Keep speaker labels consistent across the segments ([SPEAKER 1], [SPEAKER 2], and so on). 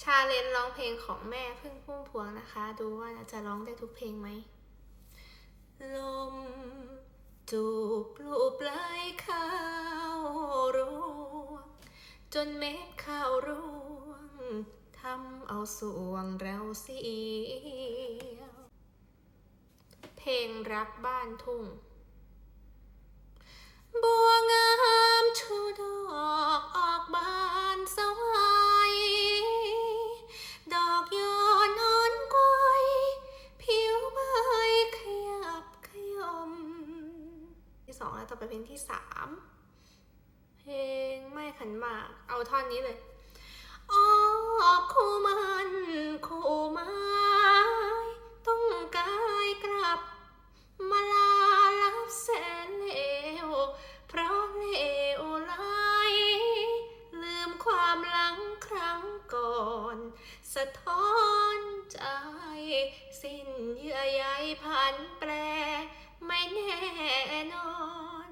[SPEAKER 1] ชาเลนจ์ร้องเพลงของแม่พึ่งพุ่มพวงนะคะ ดูว่าจะร้องได้ทุกเพลงไหม ลมจูบลูบไหลข้าวรวงจนเม็ดข้าวร่วงทำเอาสวงเราเสียว เพลงรักบ้านทุ่งบัว สองแล้วต่อไปเพลงที่สามเพลงไม่ขันหมาก เอาท่อนนี้เลยอ๋อคู่มันคู่ไม้ต้องกายกลับ มาลาลับแสนเลว เพราะเลวไหลลืมความหลังครั้งก่อน สะท้อนใจ สิ้นเยื่อใยพันแปร ไม่แน่นอน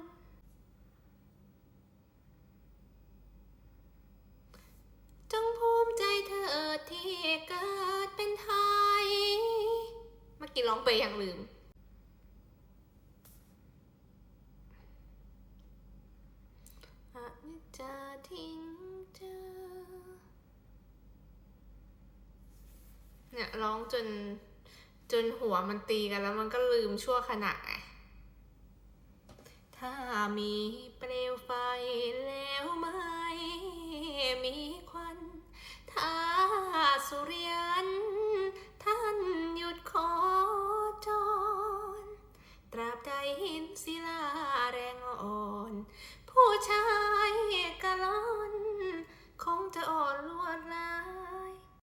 [SPEAKER 1] จงภูมิใจเธอที่เกิดเป็นไทย เมื่อกี้ร้องไปยังลืมอนิจจาทิ้งเธอเนี่ยร้องจนจนหัวมันตีกันแล้วมันก็ลืมชั่วขณะไง มีเปลวไฟแล้วไหมมีควันท้าสุริยา